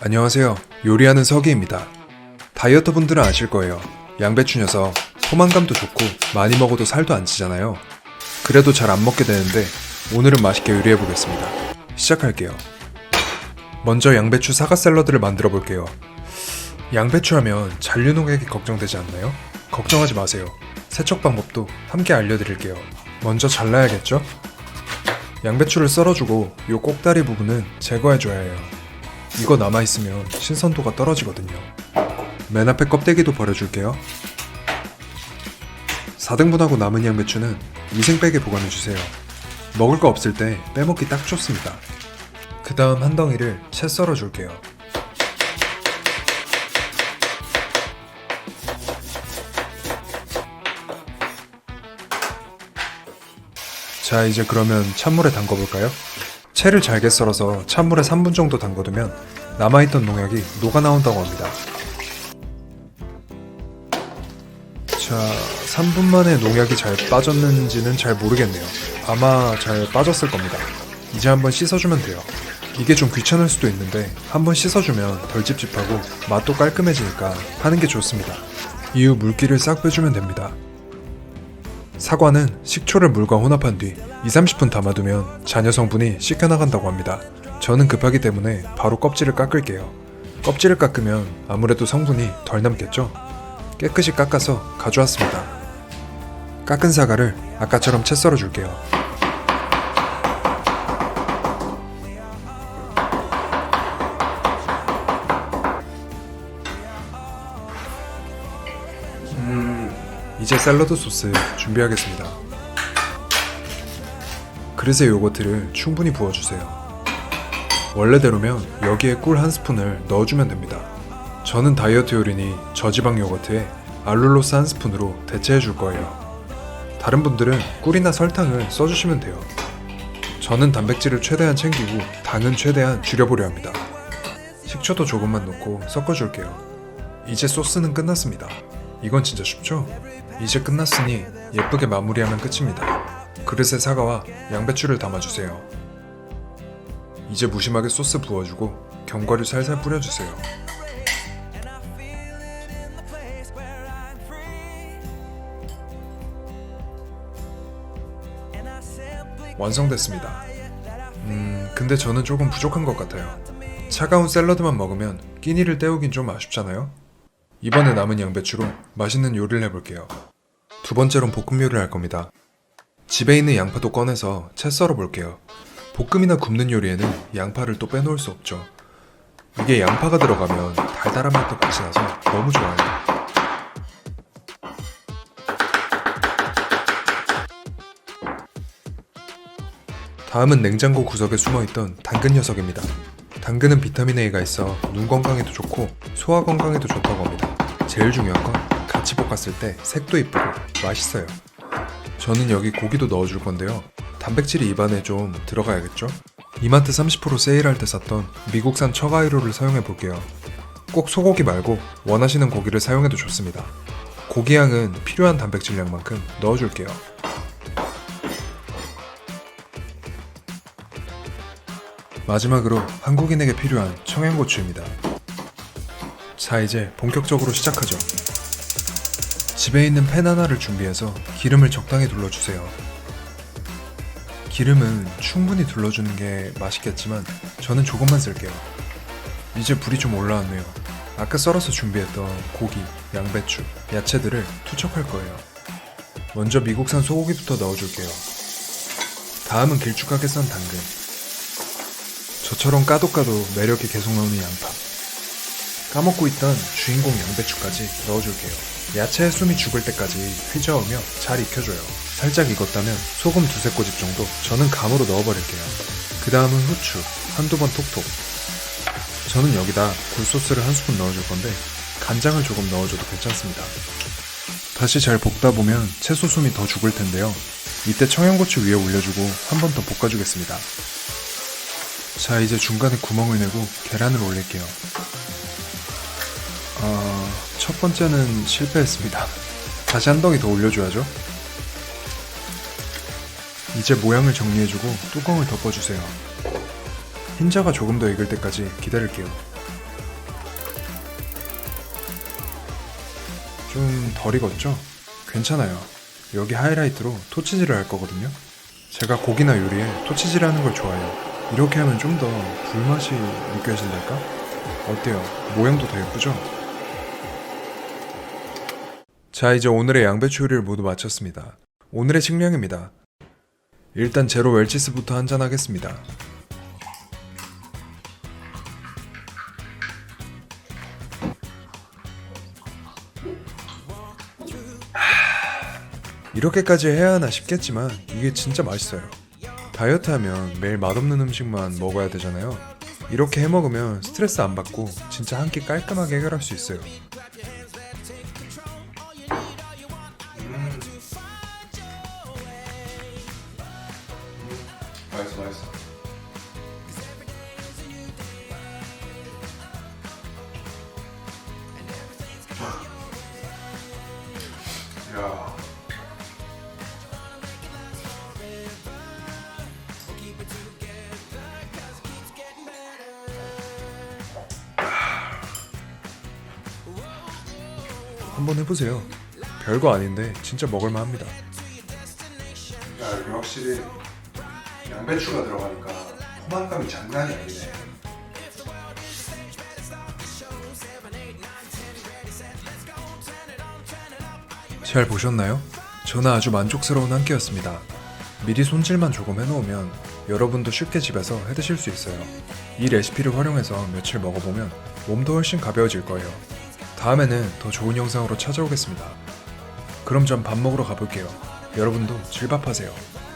안녕하세요. 요리하는 서기입니다. 다이어트 분들은 아실 거예요. 양배추 녀석 포만감도 좋고 많이 먹어도 살도 안 찌잖아요. 그래도 잘 안 먹게 되는데 오늘은 맛있게 요리해 보겠습니다. 시작할게요. 먼저 양배추 사과 샐러드를 만들어 볼게요. 양배추 하면 잔류 농약이 걱정되지 않나요? 걱정하지 마세요. 세척 방법도 함께 알려드릴게요. 먼저 잘라야겠죠? 양배추를 썰어주고 요 꼭다리 부분은 제거해줘야 해요. 이거 남아있으면 신선도가 떨어지거든요. 맨 앞에 껍데기도 버려줄게요. 4등분하고 남은 양배추는 위생백에 보관해주세요. 먹을 거 없을 때 빼먹기 딱 좋습니다. 그 다음 한 덩이를 채 썰어줄게요. 자, 이제 그러면 찬물에 담궈볼까요? 채를 잘게 썰어서 찬물에 3분 정도 담궈두면 남아있던 농약이 녹아 나온다고 합니다. 자, 3분 만에 농약이 잘 빠졌는지는 잘 모르겠네요. 아마 잘 빠졌을 겁니다. 이제 한번 씻어주면 돼요. 이게 좀 귀찮을 수도 있는데 한번 씻어주면 덜 찝찝하고 맛도 깔끔해지니까 하는 게 좋습니다. 이후 물기를 싹 빼주면 됩니다. 사과는 식초를 물과 혼합한 뒤 2, 30분 담아두면 잔여 성분이 씻겨나간다고 합니다. 저는 급하기 때문에 바로 껍질을 깎을게요. 껍질을 깎으면 아무래도 성분이 덜 남겠죠? 깨끗이 깎아서 가져왔습니다. 깎은 사과를 아까처럼 채 썰어 줄게요. 이제 샐러드 소스 준비하겠습니다. 그릇에 요거트를 충분히 부어주세요. 원래대로면 여기에 꿀 한 스푼을 넣어주면 됩니다. 저는 다이어트 요리니 저지방 요거트에 알룰로스 한 스푼으로 대체해 줄 거예요. 다른 분들은 꿀이나 설탕을 써주시면 돼요. 저는 단백질을 최대한 챙기고 당은 최대한 줄여보려 합니다. 식초도 조금만 넣고 섞어줄게요. 이제 소스는 끝났습니다. 이건 진짜 쉽죠? 이제 끝났으니 예쁘게 마무리하면 끝입니다. 그릇에 사과와 양배추를 담아주세요. 이제 무심하게 소스 부어주고 견과류 살살 뿌려주세요. 완성됐습니다. 음, 근데 저는 조금 부족한 것 같아요. 차가운 샐러드만 먹으면 끼니를 때우긴 좀 아쉽잖아요? 이번에 남은 양배추로 맛있는 요리를 해볼게요. 두 번째론 볶음 요리를 할 겁니다. 집에 있는 양파도 꺼내서 채 썰어 볼게요. 볶음이나 굽는 요리에는 양파를 또 빼놓을 수 없죠. 이게 양파가 들어가면 달달한 맛도 같이 나서 너무 좋아요. 다음은 냉장고 구석에 숨어있던 당근 녀석입니다. 당근은 비타민 A가 있어 눈 건강에도 좋고 소화 건강에도 좋다고 합니다. 제일 중요한 건 같이 볶았을 때 색도 이쁘고 맛있어요. 저는 여기 고기도 넣어줄 건데요. 단백질이 입안에 좀 들어가야겠죠? 이마트 30% 세일할 때 샀던 미국산 처가이로를 사용해 볼게요. 꼭 소고기 말고 원하시는 고기를 사용해도 좋습니다. 고기 양은 필요한 단백질량만큼 넣어줄게요. 마지막으로 한국인에게 필요한 청양고추입니다. 자, 이제 본격적으로 시작하죠. 집에 있는 팬 하나를 준비해서 기름을 적당히 둘러주세요. 기름은 충분히 둘러주는 게 맛있겠지만 저는 조금만 쓸게요. 이제 불이 좀 올라왔네요. 아까 썰어서 준비했던 고기, 양배추, 야채들을 투척할 거예요. 먼저 미국산 소고기부터 넣어줄게요. 다음은 길쭉하게 썬 당근. 저처럼 까도 까도 매력이 계속 나오는 양파. 까먹고 있던 주인공 양배추까지 넣어줄게요. 야채의 숨이 죽을 때까지 휘저으며 잘 익혀줘요. 살짝 익었다면 소금 두세 꼬집 정도 저는 감으로 넣어버릴게요. 그 다음은 후추 한두 번 톡톡. 저는 여기다 굴소스를 한 스푼 넣어줄 건데 간장을 조금 넣어줘도 괜찮습니다. 다시 잘 볶다 보면 채소 숨이 더 죽을 텐데요. 이때 청양고추 위에 올려주고 한 번 더 볶아주겠습니다. 자, 이제 중간에 구멍을 내고 계란을 올릴게요. 어, 첫 번째는 실패했습니다. 다시 한 덩이 더 올려줘야죠. 이제 모양을 정리해주고 뚜껑을 덮어주세요. 흰자가 조금 더 익을 때까지 기다릴게요. 좀 덜 익었죠? 괜찮아요. 여기 하이라이트로 토치질을 할 거거든요. 제가 고기나 요리에 토치질 하는 걸 좋아해요. 이렇게 하면 좀 더 불맛이 느껴진달까? 어때요? 모양도 더 예쁘죠? 자, 이제 오늘의 양배추 요리를 모두 마쳤습니다. 오늘의 식량입니다. 일단 제로 웰치스부터 한잔 하겠습니다. 이렇게까지 해야 하나 싶겠지만 이게 진짜 맛있어요. 다이어트 하면 매일 맛없는 음식만 먹어야 되잖아요. 이렇게 해 먹으면 스트레스 안 받고 진짜 한 끼 깔끔하게 해결할 수 있어요. 야. 한번 해보세요. 별거 아닌데 진짜 먹을만 합니다. 야, 여기 확실히 양배추가 들어가니까 포만감이 장난이 아니네. 잘 보셨나요? 저는 아주 만족스러운 한 끼였습니다. 미리 손질만 조금 해놓으면 여러분도 쉽게 집에서 해드실 수 있어요. 이 레시피를 활용해서 며칠 먹어보면 몸도 훨씬 가벼워질 거예요. 다음에는 더 좋은 영상으로 찾아오겠습니다. 그럼 전 밥 먹으러 가볼게요. 여러분도 질밥하세요.